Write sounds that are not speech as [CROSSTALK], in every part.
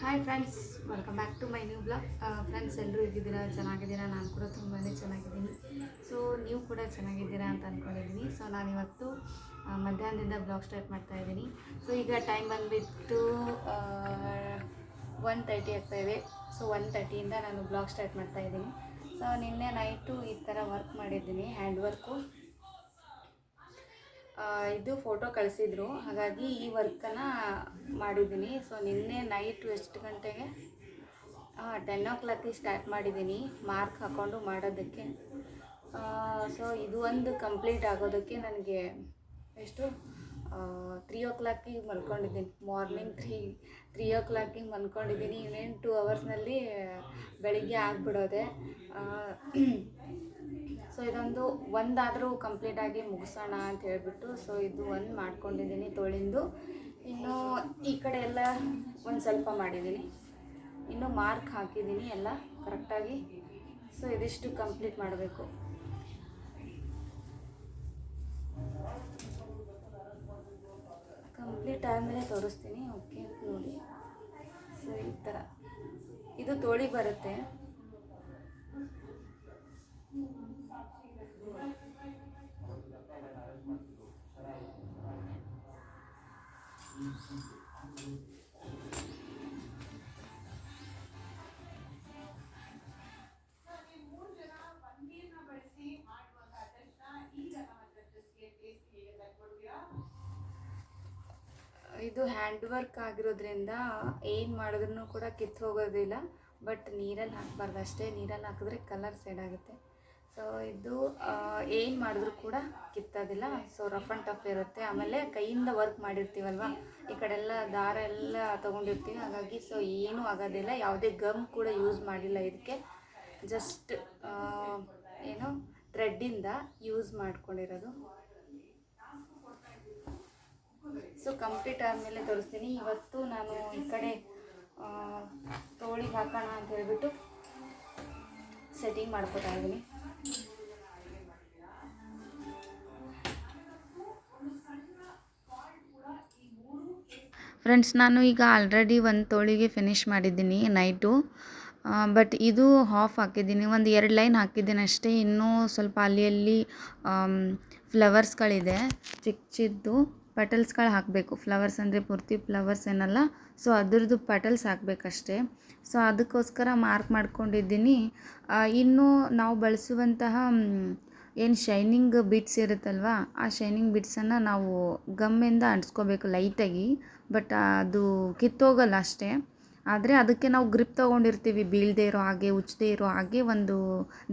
Hi friends welcome back to my new blog friends ಎಲ್ಲರೂ ಹೇಗಿದ್ದೀರಾ? ಚೆನ್ನಾಗಿದ್ದೀರಾ? ನಾನು ಕೂಡ ತುಂಬಾ ಚೆನ್ನಾಗಿದ್ದೀನಿ. ಸೊ ನೀವು ಕೂಡ ಚೆನ್ನಾಗಿದ್ದೀರಾ ಅಂತ ಅಂದ್ಕೊಂಡಿದ್ದೀನಿ ಸೊ ನಾನು ಇವತ್ತು ಮಧ್ಯಾಹ್ನದಿಂದ ಬ್ಲಾಗ್ ಸ್ಟಾರ್ಟ್ ಮಾಡ್ತಾ ಇದ್ದೀನಿ. ಸೊ ಈಗ ಟೈಮ್ ಬಂದುಬಿಟ್ಟು ಒನ್ ತರ್ಟಿ ಆಗ್ತಾಯಿದೆ ಸೊ ಒನ್ ತರ್ಟಿಯಿಂದ ನಾನು ಬ್ಲಾಗ್ ಸ್ಟಾರ್ಟ್ ಮಾಡ್ತಾ ಇದ್ದೀನಿ. ಸೊ ನಿನ್ನೆ ನೈಟು ಈ ಥರ ವರ್ಕ್ ಮಾಡಿದ್ದೀನಿ ಹ್ಯಾಂಡ್ ವರ್ಕು ಇದು ಫೋಟೋ ಕಳಿಸಿದ್ರು. ಹಾಗಾಗಿ ಈ ವರ್ಕನ್ನು ಮಾಡಿದ್ದೀನಿ. ಸೊ ನಿನ್ನೆ ನೈಟು ಎಷ್ಟು ಗಂಟೆಗೆ? ಟೆನ್ ಓ ಕ್ಲಾಕಿಗೆ ಸ್ಟಾರ್ಟ್ ಮಾಡಿದ್ದೀನಿ. ಮಾರ್ಕ್ ಹಾಕ್ಕೊಂಡು ಮಾಡೋದಕ್ಕೆ. ಸೊ ಇದು ಒಂದು ಕಂಪ್ಲೀಟ್ ಆಗೋದಕ್ಕೆ ನನಗೆ ಎಷ್ಟು? ತ್ರೀ ಓ ಕ್ಲಾಕಿಗೆ ಮಲ್ಕೊಂಡಿದ್ದೀನಿ. ಮಾರ್ನಿಂಗ್ ತ್ರೀ ತ್ರೀ ಓ ಕ್ಲಾಕಿಗೆ ಮಲ್ಕೊಂಡಿದ್ದೀನಿ. ಇನ್ನೇನು ಟೂ ಅವರ್ಸ್ನಲ್ಲಿ ಬೆಳಿಗ್ಗೆ ಆಗಿಬಿಡೋದೆ. ಸೊ ಇದೊಂದು ಒಂದಾದರೂ ಕಂಪ್ಲೀಟಾಗಿ ಮುಗಿಸೋಣ ಅಂತ ಹೇಳಿಬಿಟ್ಟು ಸೊ ಇದು ಒಂದು ಮಾಡ್ಕೊಂಡಿದ್ದೀನಿ ತೋಳಿಂದು. ಇನ್ನು ಈ ಕಡೆ ಎಲ್ಲ ಒಂದು ಸ್ವಲ್ಪ ಮಾಡಿದ್ದೀನಿ ಇನ್ನು ಮಾರ್ಕ್ ಹಾಕಿದ್ದೀನಿ ಎಲ್ಲ ಕರೆಕ್ಟಾಗಿ ಸೊ ಇದಿಷ್ಟು ಕಂಪ್ಲೀಟ್ ಮಾಡಬೇಕು. ಕಂಪ್ಲೀಟ್ ಆದಮೇಲೆ ತೋರಿಸ್ತೀನಿ ಓಕೆ ನೋಡಿ. ಸೊ ಈ ಥರ ಇದು ತೋಳಿ ಬರುತ್ತೆ. ಇದು ಹ್ಯಾಂಡ್ ವರ್ಕ್ ಆಗಿರೋದ್ರಿಂದ ಏನು ಮಾಡಿದ್ರೂ ಕೂಡ ಕಿತ್ತು ಹೋಗೋದಿಲ್ಲ ಬಟ್ ನೀರಲ್ಲಿ ಹಾಕಬಾರ್ದು ಅಷ್ಟೇ. ನೀರಲ್ಲಿ ಹಾಕಿದ್ರೆ ಕಲರ್ ಸೆಡ್ ಆಗುತ್ತೆ. ಸೊ ಇದು ಏನು ಮಾಡಿದ್ರೂ ಕೂಡ ಕಿತ್ತೋದಿಲ್ಲ. ಸೊ ರಫ್ ಆ್ಯಂಡ್ ಟಫ್ ಇರುತ್ತೆ. ಆಮೇಲೆ ಕೈಯಿಂದ ವರ್ಕ್ ಮಾಡಿರ್ತೀವಲ್ವ? ಈ ಕಡೆ ಎಲ್ಲ ದಾರ ಎಲ್ಲ ತೊಗೊಂಡಿರ್ತೀವಿ. ಹಾಗಾಗಿ ಸೊ ಏನೂ ಆಗೋದಿಲ್ಲ. ಯಾವುದೇ ಗಮ್ ಕೂಡ ಯೂಸ್ ಮಾಡಿಲ್ಲ ಇದಕ್ಕೆ. ಜಸ್ಟ್ ಏನು ಥ್ರೆಡ್ಡಿಂದ ಯೂಸ್ ಮಾಡ್ಕೊಂಡಿರೋದು. ಸೊ ಕಂಪ್ಲೀಟ್ ಆದಮೇಲೆ ತೋರಿಸ್ತೀನಿ. ಇವತ್ತು ನಾನು ಈ ಕಡೆ ತೋಳಿಗೆ ಹಾಕೋಣ ಅಂತ ಹೇಳ್ಬಿಟ್ಟು ಸೆಟ್ಟಿಂಗ್ ಮಾಡ್ಕೋತಾ ಇದ್ದೀನಿ. ಫ್ರೆಂಡ್ಸ್ ನಾನು ಈಗ ಆಲ್ರೆಡಿ ಒಂದು ತೋಳಿಗೆ ಫಿನಿಶ್ ಮಾಡಿದ್ದೀನಿ ನೈಟು ಬಟ್ ಇದು ಹಾಫ್ ಹಾಕಿದ್ದೀನಿ. ಒಂದು ಎರಡು ಲೈನ್ ಹಾಕಿದ್ದೀನಿ ಅಷ್ಟೇ. ಇನ್ನೂ ಸ್ವಲ್ಪ ಅಲ್ಲಿ ಅಲ್ಲಿ ಫ್ಲವರ್ಸ್ಗಳಿದೆ ಚಿಕ್ಕ ಚಿಕ್ಕದು ಪಟಲ್ಸ್ಗಳು ಹಾಕಬೇಕು. ಫ್ಲವರ್ಸ್ ಅಂದರೆ ಪೂರ್ತಿ ಫ್ಲವರ್ಸ್ ಏನಲ್ಲ? ಸೊ ಅದ್ರದ್ದು ಪಟಲ್ಸ್ ಹಾಕಬೇಕಷ್ಟೇ. ಸೊ ಅದಕ್ಕೋಸ್ಕರ ಮಾರ್ಕ್ ಮಾಡ್ಕೊಂಡಿದ್ದೀನಿ. ಇನ್ನು ನಾವು ಬಳಸುವಂತಹ ಏನು ಶೈನಿಂಗ್ ಬಿಟ್ಸ್ ಇರುತ್ತಲ್ವ? ಆ ಶೈನಿಂಗ್ ಬಿಟ್ಸನ್ನು ನಾವು ಗಮ್ಮಿಂದ ಅಂಟಿಸ್ಕೋಬೇಕು ಲೈಟಾಗಿ ಬಟ್ ಅದು ಕಿತ್ತೋಗಲ್ಲ ಅಷ್ಟೇ. ಆದರೆ ಅದಕ್ಕೆ ನಾವು ಗ್ರಿಪ್ ತೊಗೊಂಡಿರ್ತೀವಿ, ಬೀಳದೆ ಇರೋ ಹಾಗೆ ಉಚ್ಚದೇ ಇರೋ ಹಾಗೆ ಒಂದು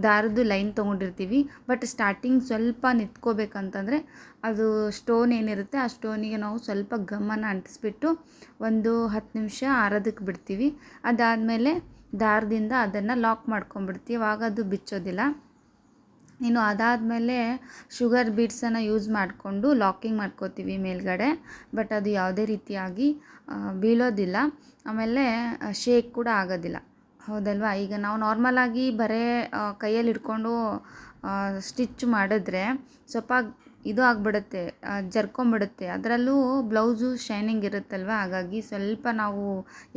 ದಾರದ್ದು ಲೈನ್ ತೊಗೊಂಡಿರ್ತೀವಿ. ಬಟ್ ಸ್ಟಾರ್ಟಿಂಗ್ ಸ್ವಲ್ಪ ನಿಂತ್ಕೋಬೇಕಂತಂದರೆ ಅದು ಸ್ಟೋನ್ ಏನಿರುತ್ತೆ ಆ ಸ್ಟೋನಿಗೆ ನಾವು ಸ್ವಲ್ಪ ಗಮ್ಮನ ಅಂಟಿಸ್ಬಿಟ್ಟು ಒಂದು ಹತ್ತು ನಿಮಿಷ ಆರೋದಕ್ಕೆ ಬಿಡ್ತೀವಿ. ಅದಾದಮೇಲೆ ದಾರದಿಂದ ಅದನ್ನು ಲಾಕ್ ಮಾಡ್ಕೊಂಬಿಡ್ತೀವಿ ಆವಾಗ ಅದು ಬಿಚ್ಚೋದಿಲ್ಲ. ಇನ್ನು ಅದಾದಮೇಲೆ ಶುಗರ್ ಬೀಡ್ಸನ್ನು ಯೂಸ್ ಮಾಡಿಕೊಂಡು ಲಾಕಿಂಗ್ ಮಾಡ್ಕೋತೀವಿ ಮೇಲ್ಗಡೆ, ಬಟ್ ಅದು ಯಾವುದೇ ರೀತಿಯಾಗಿ ಬೀಳೋದಿಲ್ಲ. ಆಮೇಲೆ ಶೇಕ್ ಕೂಡ ಆಗೋದಿಲ್ಲ. ಹೌದಲ್ವಾ? ಈಗ ನಾವು ನಾರ್ಮಲಾಗಿ ಬರೇ ಕೈಯಲ್ಲಿ ಹಿಡ್ಕೊಂಡು ಸ್ಟಿಚ್ ಮಾಡಿದ್ರೆ ಸ್ವಲ್ಪ ಇದು ಆಗಿಬಿಡುತ್ತೆ ಜರ್ಕೊಂಬಿಡುತ್ತೆ. ಅದರಲ್ಲೂ ಬ್ಲೌಸು ಶೈನಿಂಗ್ ಇರುತ್ತಲ್ವ? ಹಾಗಾಗಿ ಸ್ವಲ್ಪ ನಾವು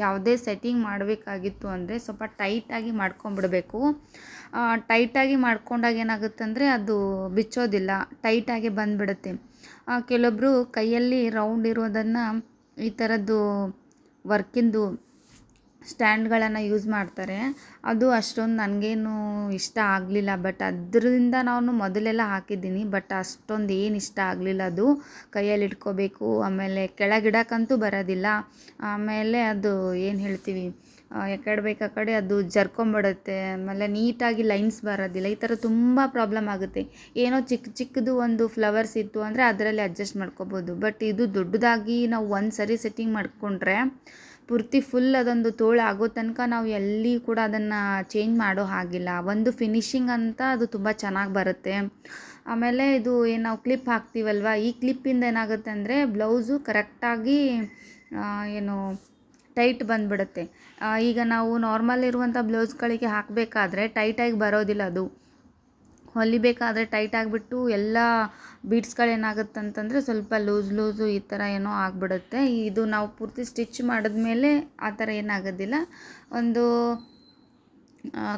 ಯಾವುದೇ ಸೆಟ್ಟಿಂಗ್ ಮಾಡಬೇಕಾಗಿತ್ತು ಅಂದರೆ ಸ್ವಲ್ಪ ಟೈಟಾಗಿ ಮಾಡ್ಕೊಂಬಿಡಬೇಕು. ಟೈಟಾಗಿ ಮಾಡ್ಕೊಂಡಾಗ ಏನಾಗುತ್ತೆ ಅಂದರೆ ಅದು ಬಿಚ್ಚೋದಿಲ್ಲ ಟೈಟಾಗಿ ಬಂದುಬಿಡುತ್ತೆ. ಕೆಲವೊಬ್ಬರು ಕೈಯಲ್ಲಿ ರೌಂಡ್ ಇರೋದನ್ನು ಈ ಥರದ್ದು ವರ್ಕಿಂದು ಸ್ಟ್ಯಾಂಡ್ಗಳನ್ನು ಯೂಸ್ ಮಾಡ್ತಾರೆ. ಅದು ಅಷ್ಟೊಂದು ನನಗೇನು ಇಷ್ಟ ಆಗಲಿಲ್ಲ. ಬಟ್ ಅದರಿಂದ ನಾನು ಮೊದಲೆಲ್ಲ ಹಾಕಿದ್ದೀನಿ. ಬಟ್ ಅಷ್ಟೊಂದು ಏನು ಇಷ್ಟ ಆಗಲಿಲ್ಲ ಅದು. ಕೈಯಲ್ಲಿ ಇಟ್ಕೋಬೇಕು. ಆಮೇಲೆ ಕೆಳಗಿಡಕ್ಕಂತೂ ಬರೋದಿಲ್ಲ. ಆಮೇಲೆ ಅದು ಏನು ಹೇಳ್ತೀವಿ? ಯಾಕಡೆ ಬೇಕು ಆ ಕಡೆ ಅದು ಜರ್ಕೊಂಬಿಡುತ್ತೆ. ಆಮೇಲೆ ನೀಟಾಗಿ ಲೈನ್ಸ್ ಬರೋದಿಲ್ಲ. ಈ ಥರ ತುಂಬ ಪ್ರಾಬ್ಲಮ್ ಆಗುತ್ತೆ. ಏನೋ ಚಿಕ್ಕ ಚಿಕ್ಕದು ಒಂದು ಫ್ಲವರ್ಸ್ ಇತ್ತು ಅಂದರೆ ಅದರಲ್ಲಿ ಅಡ್ಜಸ್ಟ್ ಮಾಡ್ಕೋಬೋದು. ಬಟ್ ಇದು ದೊಡ್ಡದಾಗಿ ನಾವು ಒಂದು ಸರಿ ಸೆಟ್ಟಿಂಗ್ ಮಾಡಿಕೊಂಡ್ರೆ ಪೂರ್ತಿ ಫುಲ್ ಅದೊಂದು ತೋಳು ಆಗೋ ತನಕ ನಾವು ಎಲ್ಲಿ ಕೂಡ ಅದನ್ನು ಚೇಂಜ್ ಮಾಡೋ ಹಾಗಿಲ್ಲ. ಒಂದು ಫಿನಿಶಿಂಗ್ ಅಂತ ಅದು ತುಂಬ ಚೆನ್ನಾಗಿ ಬರುತ್ತೆ. ಆಮೇಲೆ ಇದು ಏನು ನಾವು ಕ್ಲಿಪ್ ಹಾಕ್ತೀವಲ್ವ? ಈ ಕ್ಲಿಪ್ಪಿಂದ ಏನಾಗುತ್ತೆ ಅಂದರೆ ಬ್ಲೌಸು ಕರೆಕ್ಟಾಗಿ ಏನು ಟೈಟ್ ಬಂದುಬಿಡುತ್ತೆ. ಈಗ ನಾವು ನಾರ್ಮಲ್ ಇರುವಂಥ ಬ್ಲೌಸ್ಗಳಿಗೆ ಹಾಕಬೇಕಾದ್ರೆ ಟೈಟಾಗಿ ಬರೋದಿಲ್ಲ ಅದು. ಹೊಲಿಬೇಕಾದ್ರೆ ಟೈಟ್ ಆಗಿಬಿಟ್ಟು ಎಲ್ಲ ಬೀಡ್ಸ್ಗಳೇನಾಗುತ್ತೆ ಅಂತಂದರೆ ಸ್ವಲ್ಪ ಲೂಸ್ ಲೂಸು ಈ ಥರ ಏನೋ ಆಗಿಬಿಡುತ್ತೆ. ಇದು ನಾವು ಪೂರ್ತಿ ಸ್ಟಿಚ್ ಮಾಡಿದ್ಮೇಲೆ ಆ ಥರ ಏನಾಗೋದಿಲ್ಲ. ಒಂದು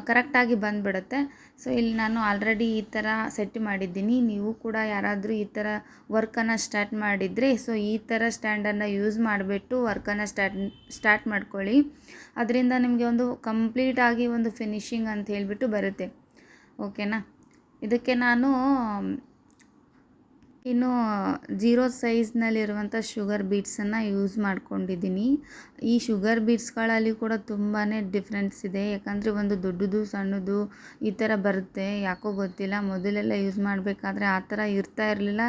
ಕರೆಕ್ಟಾಗಿ ಬಂದುಬಿಡುತ್ತೆ. ಸೊ ಇಲ್ಲಿ ನಾನು ಆಲ್ರೆಡಿ ಈ ಥರ ಸೆಟ್ ಮಾಡಿದ್ದೀನಿ. ನೀವು ಕೂಡ ಯಾರಾದರೂ ಈ ಥರ ವರ್ಕನ್ನು ಸ್ಟಾರ್ಟ್ ಮಾಡಿದರೆ ಸೊ ಈ ಥರ ಸ್ಟ್ಯಾಂಡನ್ನು ಯೂಸ್ ಮಾಡಿಬಿಟ್ಟು ವರ್ಕನ್ನು ಸ್ಟಾರ್ಟ್ ಸ್ಟಾರ್ಟ್ ಮಾಡ್ಕೊಳ್ಳಿ. ಅದರಿಂದ ನಿಮಗೆ ಒಂದು ಕಂಪ್ಲೀಟಾಗಿ ಒಂದು ಫಿನಿಶಿಂಗ್ ಅಂತ ಹೇಳಿಬಿಟ್ಟು ಬರುತ್ತೆ. ಓಕೆನಾ ಇದಕ್ಕೆ ನಾನು ಇನ್ನು, ಜೀರೋ ಸೈಜ್ನಲ್ಲಿರುವಂಥ ಶುಗರ್ ಬೀಟ್ಸನ್ನು ಯೂಸ್ ಮಾಡ್ಕೊಂಡಿದ್ದೀನಿ. ಈ ಶುಗರ್ ಬೀಟ್ಸ್ಗಳಲ್ಲಿ ಕೂಡ ತುಂಬಾ ಡಿಫ್ರೆನ್ಸ್ ಇದೆ. ಯಾಕಂದರೆ ಒಂದು ದೊಡ್ಡದು, ಸಣ್ಣದು ಈ ಥರ ಬರುತ್ತೆ. ಯಾಕೋ ಗೊತ್ತಿಲ್ಲ. ಮೊದಲೆಲ್ಲ ಯೂಸ್ ಮಾಡಬೇಕಾದ್ರೆ ಆ ಥರ ಇರ್ತಾ ಇರಲಿಲ್ಲ.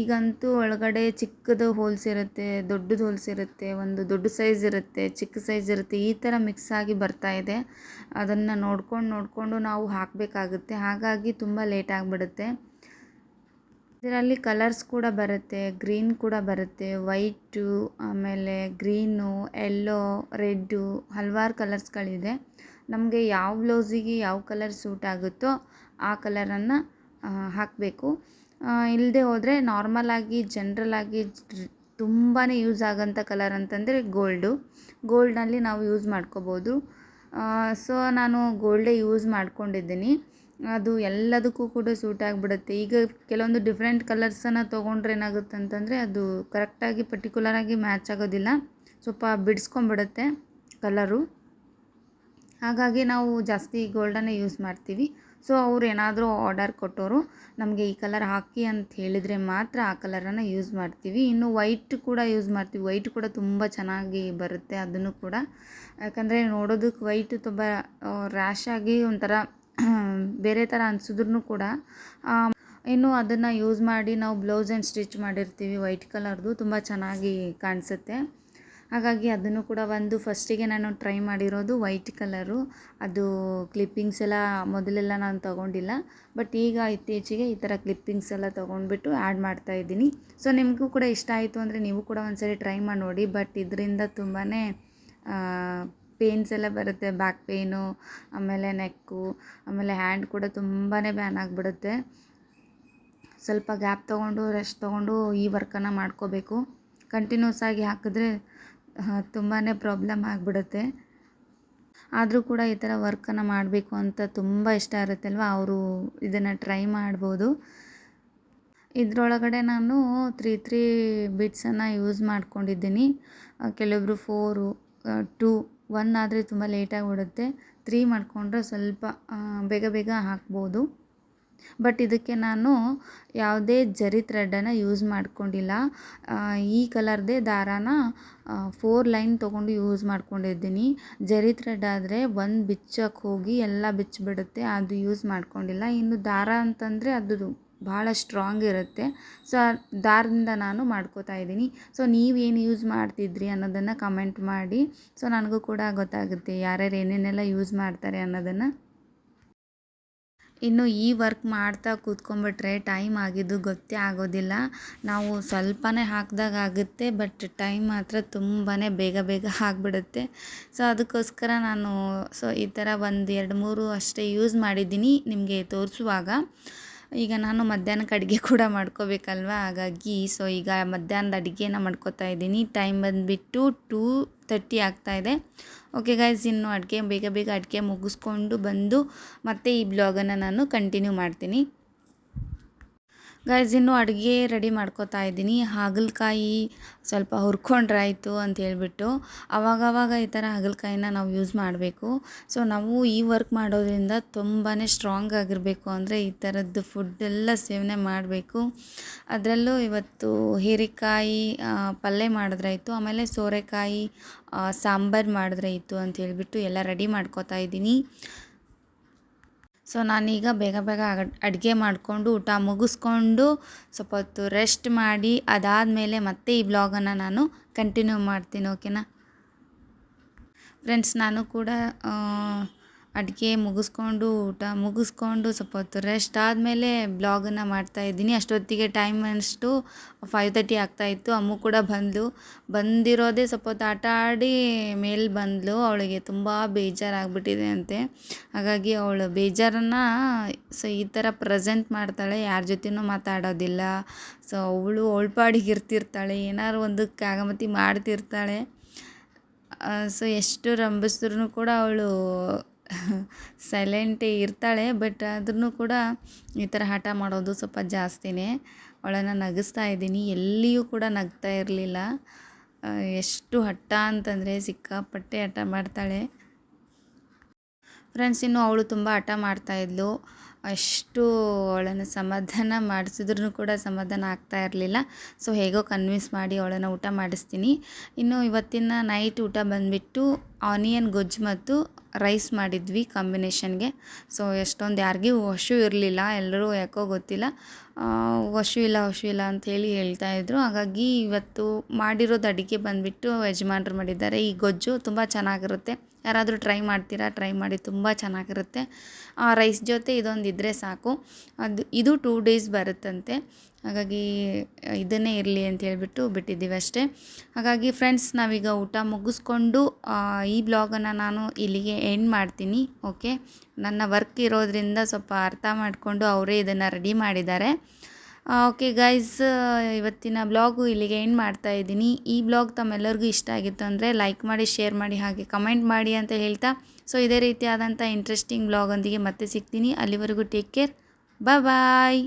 ಈಗಂತೂ ಒಳಗಡೆ ಚಿಕ್ಕದು ಹೋಲ್ಸ್ ಇರುತ್ತೆ, ದೊಡ್ಡದು ಹೋಲ್ಸ್ ಇರುತ್ತೆ, ಒಂದು ದೊಡ್ಡ ಸೈಜ್ ಇರುತ್ತೆ, ಚಿಕ್ಕ ಸೈಜ್ ಇರುತ್ತೆ, ಈ ಥರ ಮಿಕ್ಸ್ ಆಗಿ ಬರ್ತಾ ಇದೆ. ಅದನ್ನು ನೋಡ್ಕೊಂಡು, ನೋಡಿಕೊಂಡು ನಾವು ಹಾಕಬೇಕಾಗುತ್ತೆ. ಹಾಗಾಗಿ ತುಂಬ ಲೇಟ್ ಆಗಿಬಿಡುತ್ತೆ. ಇದರಲ್ಲಿ ಕಲರ್ಸ್ ಕೂಡ ಬರುತ್ತೆ ಗ್ರೀನ್ ಕೂಡ ಬರುತ್ತೆ ವೈಟು ಆಮೇಲೆ ಗ್ರೀನು ಎಲ್ಲೋ ರೆಡ್ಡು ಹಲವಾರು ಕಲರ್ಸ್ಗಳಿದೆ ನಮಗೆ ಯಾವ ಬ್ಲೌಸಿಗೆ ಯಾವ ಕಲರ್ ಸೂಟ್ ಆಗುತ್ತೋ ಆ ಕಲರನ್ನು ಹಾಕಬೇಕು. ಇಲ್ಲದೆ ಹೋದರೆ ನಾರ್ಮಲಾಗಿ ಜನ್ರಲಾಗಿ ತುಂಬಾ ಯೂಸ್ ಆಗೋಂಥ ಕಲರ್ ಅಂತಂದರೆ ಗೋಲ್ಡು ಗೋಲ್ಡ್ನಲ್ಲಿ ನಾವು ಯೂಸ್ ಮಾಡ್ಕೋಬೋದು. ಸೊ ನಾನು ಗೋಲ್ಡೇ ಯೂಸ್ ಮಾಡ್ಕೊಂಡಿದ್ದೀನಿ. ಅದು ಎಲ್ಲದಕ್ಕೂ ಕೂಡ ಸೂಟ್ ಆಗಿಬಿಡುತ್ತೆ. ಈಗ ಕೆಲವೊಂದು ಡಿಫ್ರೆಂಟ್ ಕಲರ್ಸನ್ನು ತೊಗೊಂಡ್ರೆ ಏನಾಗುತ್ತೆ ಅಂತಂದರೆ ಅದು ಕರೆಕ್ಟಾಗಿ ಪರ್ಟಿಕ್ಯುಲರಾಗಿ ಮ್ಯಾಚ್ ಆಗೋದಿಲ್ಲ. ಸ್ವಲ್ಪ ಬಿಡಿಸ್ಕೊಂಬಿಡುತ್ತೆ ಕಲರು ಹಾಗಾಗಿ ನಾವು ಜಾಸ್ತಿ ಗೋಲ್ಡನ್ನೇ ಯೂಸ್ ಮಾಡ್ತೀವಿ. ಸೊ ಅವ್ರು ಏನಾದರೂ ಆರ್ಡರ್ ಕೊಟ್ಟೋರು ನಮಗೆ ಈ ಕಲರ್ ಹಾಕಿ ಅಂತ ಹೇಳಿದರೆ ಮಾತ್ರ ಆ ಕಲರನ್ನು ಯೂಸ್ ಮಾಡ್ತೀವಿ. ಇನ್ನು ವೈಟ್ ಕೂಡ ಯೂಸ್ ಮಾಡ್ತೀವಿ. ವೈಟ್ ಕೂಡ ತುಂಬ ಚೆನ್ನಾಗಿ ಬರುತ್ತೆ ಅದನ್ನು ಕೂಡ. ಯಾಕಂದರೆ ನೋಡೋದಕ್ಕೆ ವೈಟ್ ತುಂಬ ರ್ಯಾಶಾಗಿ ಒಂಥರ [CLEARS THROAT] ಬೇರೆ ಥರ ಅನ್ಸಿದ್ರು ಕೂಡ ಇನ್ನು ಅದನ್ನು ಯೂಸ್ ಮಾಡಿ ನಾವು ಬ್ಲೌಸ್ ಆ್ಯಂಡ್ ಸ್ಟಿಚ್ ಮಾಡಿರ್ತೀವಿ ವೈಟ್ ಕಲರ್ದು ತುಂಬ ಚೆನ್ನಾಗಿ ಕಾಣಿಸುತ್ತೆ. ಹಾಗಾಗಿ ಅದನ್ನು ಕೂಡ ಒಂದು ಫಸ್ಟಿಗೆ ನಾನು ಟ್ರೈ ಮಾಡಿರೋದು ವೈಟ್ ಕಲರು ಅದು ಕ್ಲಿಪ್ಪಿಂಗ್ಸ್ ಎಲ್ಲ ಮೊದಲೆಲ್ಲ ನಾನು ತೊಗೊಂಡಿಲ್ಲ ಬಟ್ ಈಗ ಇತ್ತೀಚೆಗೆ ಈ ಥರ ಕ್ಲಿಪ್ಪಿಂಗ್ಸ್ ಎಲ್ಲ ತೊಗೊಂಡ್ಬಿಟ್ಟು ಆ್ಯಡ್ ಮಾಡ್ತಾ ಇದ್ದೀನಿ. ಸೊ ನಿಮಗೂ ಕೂಡ ಇಷ್ಟ ಆಯಿತು ಅಂದರೆ ನೀವು ಕೂಡ ಒಂದ್ಸರಿ ಟ್ರೈ ಮಾಡಿ ನೋಡಿ ಬಟ್ ಇದರಿಂದ ತುಂಬಾ ಪೇನ್ಸ್ ಎಲ್ಲ ಬರುತ್ತೆ ಬ್ಯಾಕ್ ಪೇನು ಆಮೇಲೆ ನೆಕ್ಕು ಆಮೇಲೆ ಹ್ಯಾಂಡ್ ಕೂಡ ತುಂಬಾ ಬ್ಯಾನ್ ಆಗಿಬಿಡುತ್ತೆ. ಸ್ವಲ್ಪ ಗ್ಯಾಪ್ ತೊಗೊಂಡು ರೆಸ್ಟ್ ತೊಗೊಂಡು ಈ ವರ್ಕನ್ನು ಮಾಡ್ಕೋಬೇಕು. ಕಂಟಿನ್ಯೂಸ್ ಆಗಿ ಹಾಕಿದ್ರೆ ತುಂಬಾ ಪ್ರಾಬ್ಲಮ್ ಆಗಿಬಿಡುತ್ತೆ. ಆದರೂ ಕೂಡ ಈ ಥರ ವರ್ಕನ್ನು ಮಾಡಬೇಕು ಅಂತ ತುಂಬ ಇಷ್ಟ ಇರುತ್ತೆ ಅಲ್ವಾ ಅವರು ಇದನ್ನು ಟ್ರೈ ಮಾಡ್ಬೋದು. ಇದರೊಳಗಡೆ ನಾನು ತ್ರೀ ತ್ರೀ ಬಿಟ್ಸನ್ನು ಯೂಸ್ ಮಾಡ್ಕೊಂಡಿದ್ದೀನಿ. ಕೆಲವೊಬ್ಬರು ಫೋರು ಟೂ ಒನ್ ಆದರೆ ತುಂಬ ಲೇಟಾಗಿ ತ್ರೀ ಮಾಡಿಕೊಂಡ್ರೆ ಸ್ವಲ್ಪ ಬೇಗ ಬೇಗ ಹಾಕ್ಬೋದು. ಬಟ್ ಇದಕ್ಕೆ ನಾನು ಯಾವುದೇ ಜರಿ ಥ್ರೆಡನ್ನು ಯೂಸ್ ಮಾಡ್ಕೊಂಡಿಲ್ಲ. ಈ ಕಲರ್ದೇ ದಾರಾನ ಫೋರ್ ಲೈನ್ ತೊಗೊಂಡು ಯೂಸ್ ಮಾಡ್ಕೊಂಡಿದ್ದೀನಿ. ಜರಿ ಥ್ರೆಡ್ ಆದರೆ ಒಂದು ಬಿಚ್ಚಕ್ಕೆ ಹೋಗಿ ಎಲ್ಲ ಬಿಚ್ಚಿಬಿಡುತ್ತೆ. ಅದು ಯೂಸ್ ಮಾಡ್ಕೊಂಡಿಲ್ಲ. ಇನ್ನು ದಾರ ಅಂತಂದರೆ ಅದು ಭಾಳ ಸ್ಟ್ರಾಂಗ್ ಇರುತ್ತೆ. ಸೊ ದಾರದಿಂದ ನಾನು ಮಾಡ್ಕೋತಾ ಇದ್ದೀನಿ. ಸೊ ನೀವೇನು ಯೂಸ್ ಮಾಡ್ತಿದ್ರಿ ಅನ್ನೋದನ್ನು ಕಮೆಂಟ್ ಮಾಡಿ. ಸೊ ನನಗೂ ಕೂಡ ಗೊತ್ತಾಗುತ್ತೆ ಯಾರ್ಯಾರು ಏನೇನೆಲ್ಲ ಯೂಸ್ ಮಾಡ್ತಾರೆ ಅನ್ನೋದನ್ನು. ಇನ್ನು ಈ ವರ್ಕ್ ಮಾಡ್ತಾ ಕೂತ್ಕೊಂಡ್ಬಿಟ್ರೆ ಟೈಮ್ ಆಗಿದ್ದು ಗೊತ್ತೇ ಆಗೋದಿಲ್ಲ. ನಾವು ಸ್ವಲ್ಪನೇ ಹಾಕಿದಾಗ ಆಗುತ್ತೆ ಬಟ್ ಟೈಮ್ ಮಾತ್ರ ತುಂಬಾ ಬೇಗ ಬೇಗ ಆಗಿಬಿಡುತ್ತೆ. ಸೊ ಅದಕ್ಕೋಸ್ಕರ ನಾನು ಸೊ ಈ ಥರ ಒಂದು ಎರಡು ಮೂರು ಅಷ್ಟೇ ಯೂಸ್ ಮಾಡಿದ್ದೀನಿ ನಿಮಗೆ ತೋರಿಸುವಾಗ. ಈಗ ನಾನು ಮಧ್ಯಾಹ್ನಕ್ಕೆ ಅಡುಗೆ [LAUGHS] ಕೂಡ ಮಾಡ್ಕೋಬೇಕಲ್ವಾ? ಹಾಗಾಗಿ ಸೊ ಈಗ ಮಧ್ಯಾಹ್ನದ ಅಡುಗೆನ ಮಾಡ್ಕೋತಾ ಇದ್ದೀನಿ. ಟೈಮ್ ಬಂದುಬಿಟ್ಟು ಟೂ ತರ್ಟಿ ಆಗ್ತಾಯಿದೆ ಓಕೆ ಗೈಸ್ ಇನ್ನು ಅಡುಗೆ, ಬೇಗ ಬೇಗ ಅಡುಗೆ ಮುಗಿಸ್ಕೊಂಡು ಬಂದು ಮತ್ತೆ ಈ ಬ್ಲಾಗನ್ನು ನಾನು ಕಂಟಿನ್ಯೂ ಮಾಡ್ತೀನಿ. ಗೈಸ್, ಇನ್ನು ಅಡುಗೆ ರೆಡಿ ಮಾಡ್ಕೋತಾ ಇದ್ದೀನಿ. ಹಾಗಲಕಾಯಿ ಸ್ವಲ್ಪ ಹುರ್ಕೊಂಡ್ರಾಯ್ತು ಅಂತ ಹೇಳ್ಬಿಟ್ಟು ಅವಾಗವಾಗ ಈ ಥರ ಹಾಗಲಕಾಯಿನ ನಾವು ಯೂಸ್ ಮಾಡಬೇಕು. ಸೊ ನಾವು ಈ ವರ್ಕ್ ಮಾಡೋದ್ರಿಂದ ತುಂಬಾ ಸ್ಟ್ರಾಂಗ್ ಆಗಿರಬೇಕು ಅಂದರೆ ಈ ಥರದ್ದು ಎಲ್ಲ ಸೇವನೆ ಮಾಡಬೇಕು. ಅದರಲ್ಲೂ ಇವತ್ತು ಹೀರೆಕಾಯಿ ಪಲ್ಯ ಮಾಡಿದ್ರಾಯ್ತು. ಆಮೇಲೆ ಸೋರೆಕಾಯಿ ಸಾಂಬಾರು ಇತ್ತು ಅಂತ ಹೇಳಿಬಿಟ್ಟು ಎಲ್ಲ ರೆಡಿ ಮಾಡ್ಕೋತಾ ಇದ್ದೀನಿ. ಸೊ ನಾನೀಗ ಬೇಗ ಬೇಗ ಅಡುಗೆ ಮಾಡಿಕೊಂಡು ಊಟ ಮುಗಿಸ್ಕೊಂಡು ಸ್ವಲ್ಪ ಹೊತ್ತು ರೆಸ್ಟ್ ಮಾಡಿ ಅದಾದಮೇಲೆ ಮತ್ತೆ ಈ ಬ್ಲಾಗನ್ನು ನಾನು ಕಂಟಿನ್ಯೂ ಮಾಡ್ತೀನಿ ಓಕೆನಾ ಫ್ರೆಂಡ್ಸ್ ನಾನು ಕೂಡ ಅಡುಗೆ ಮುಗಿಸ್ಕೊಂಡು ಊಟ ಮುಗಿಸ್ಕೊಂಡು ಸ್ವಲ್ಪ ಹೊತ್ತು ರೆಸ್ಟ್ ಆದಮೇಲೆ ಬ್ಲಾಗನ್ನು ಮಾಡ್ತಾಯಿದ್ದೀನಿ ಅಷ್ಟೊತ್ತಿಗೆ ಟೈಮ್ ಅಷ್ಟು ಫೈವ್ ತರ್ಟಿ ಆಗ್ತಾಯಿತ್ತು ಅಮ್ಮು ಕೂಡ ಬಂದಳು ಬಂದಿರೋದೇ ಸ್ವಲ್ಪ ಹೊತ್ತು ಆಟ ಆಡಿ ಮೇಲೆ ಬಂದಳು ಅವಳಿಗೆ ತುಂಬ ಬೇಜಾರಾಗ್ಬಿಟ್ಟಿದೆ ಅಂತೆ. ಹಾಗಾಗಿ ಅವಳು ಬೇಜಾರನ್ನು ಸೊ ಈ ಥರ ಪ್ರೆಸೆಂಟ್ ಮಾಡ್ತಾಳೆ. ಯಾರ ಜೊತೆನೂ ಮಾತಾಡೋದಿಲ್ಲ. ಸೊ ಅವಳು ಅವಳ್ಪಾಡಿಗೆ ಇರ್ತಿರ್ತಾಳೆ. ಏನಾದ್ರು ಒಂದು ಕಾಗಮತಿ ಮಾಡ್ತಿರ್ತಾಳೆ. ಸೊ ಎಷ್ಟು ರಂಭಿಸಿದ್ರೂ ಕೂಡ ಅವಳು ಸೈಲೆಂಟೇ ಇರ್ತಾಳೆ, ಬಟ್ ಆದ್ರೂ ಕೂಡ ಈ ಥರ ಹಠ ಮಾಡೋದು ಸ್ವಲ್ಪ ಜಾಸ್ತಿನೇ. ಅವಳನ್ನು ನಗಿಸ್ತಾ ಇದ್ದೀನಿ. ಎಲ್ಲಿಯೂ ಕೂಡ ನಗ್ತಾ ಇರಲಿಲ್ಲ. ಎಷ್ಟು ಹಠ ಅಂತಂದರೆ ಸಿಕ್ಕಾಪಟ್ಟೆ ಹಠ ಮಾಡ್ತಾಳೆ. ಫ್ರೆಂಡ್ಸ್ ಇನ್ನು ಅವಳು ತುಂಬ ಹಠ ಮಾಡ್ತಾಯಿದ್ಲು ಅಷ್ಟು ಅವಳನ್ನು ಸಮಾಧಾನ ಮಾಡಿಸಿದ್ರೂ ಕೂಡ ಸಮಾಧಾನ ಆಗ್ತಾ ಇರಲಿಲ್ಲ. ಸೊ ಹೇಗೋ ಕನ್ವಿನ್ಸ್ ಮಾಡಿ ಅವಳನ್ನು ಊಟ ಮಾಡಿಸ್ತೀನಿ. ಇನ್ನು ಇವತ್ತಿನ ನೈಟ್ ಊಟ ಬಂದುಬಿಟ್ಟು ಆನಿಯನ್ ಗೊಜ್ಜು ಮತ್ತು ರೈಸ್ ಮಾಡಿದ್ವಿ ಕಾಂಬಿನೇಷನ್ಗೆ ಸೊ ಎಷ್ಟೊಂದು ಯಾರಿಗೂ ಹಶು ಇರಲಿಲ್ಲ. ಎಲ್ಲರೂ ಯಾಕೋ ಗೊತ್ತಿಲ್ಲ. ಹಶು ಇಲ್ಲ ಹಶು ಇಲ್ಲ ಅಂಥೇಳಿ ಹೇಳ್ತಾಯಿದ್ರು ಹಾಗಾಗಿ ಇವತ್ತು ಮಾಡಿರೋದು ಅಡುಗೆ ಬಂದುಬಿಟ್ಟು ಯಜಮಾನ್ರು ಮಾಡಿದ್ದಾರೆ. ಈ ಗೊಜ್ಜು ತುಂಬ ಚೆನ್ನಾಗಿರುತ್ತೆ. ಯಾರಾದರೂ ಟ್ರೈ ಮಾಡ್ತೀರಾ ಟ್ರೈ ಮಾಡಿ ತುಂಬ ಚೆನ್ನಾಗಿರುತ್ತೆ. ರೈಸ್ ಜೊತೆ ಇದೊಂದು ಇದ್ದರೆ ಸಾಕು. ಅದು ಇದು ಟೂ ಡೇಸ್ ಬರುತ್ತಂತೆ. ಹಾಗಾಗಿ ಇದನ್ನೇ ಇರಲಿ ಅಂತ ಹೇಳಿಬಿಟ್ಟು ಬಿಟ್ಟಿದ್ದೀವಿ ಅಷ್ಟೇ. ಹಾಗಾಗಿ ಫ್ರೆಂಡ್ಸ್ ನಾವೀಗ ಊಟ ಮುಗಿಸ್ಕೊಂಡು ಈ ಬ್ಲಾಗನ್ನು ನಾನು ಇಲ್ಲಿಗೆ ಎಂಡ್ ಮಾಡ್ತೀನಿ ಓಕೆ ನನ್ನ ವರ್ಕ್ ಇರೋದರಿಂದ ಸ್ವಲ್ಪ ಅರ್ಥ ಮಾಡಿಕೊಂಡು ಅವರೇ ಇದನ್ನು ರೆಡಿ ಮಾಡಿದ್ದಾರೆ. ಓಕೆ ಗೈಸ್ ಇವತ್ತಿನ ಬ್ಲಾಗು ಇಲ್ಲಿಗೆ ಎಂಡ್ ಮಾಡ್ತಾ ಇದ್ದೀನಿ. ಈ ಬ್ಲಾಗ್ ತಮ್ಮೆಲ್ಲರಿಗೂ ಇಷ್ಟ ಆಗಿತ್ತು ಅಂದರೆ ಲೈಕ್ ಮಾಡಿ ಶೇರ್ ಮಾಡಿ, ಹಾಗೆ ಕಮೆಂಟ್ ಮಾಡಿ ಅಂತ ಹೇಳ್ತಾ. ಸೊ ಇದೇ ರೀತಿಯಾದಂಥ ಇಂಟ್ರೆಸ್ಟಿಂಗ್ ಬ್ಲಾಗೊಂದಿಗೆ ಮತ್ತೆ ಸಿಗ್ತೀನಿ. ಅಲ್ಲಿವರೆಗೂ ಟೇಕ್ ಕೇರ್ ಬಾಯ್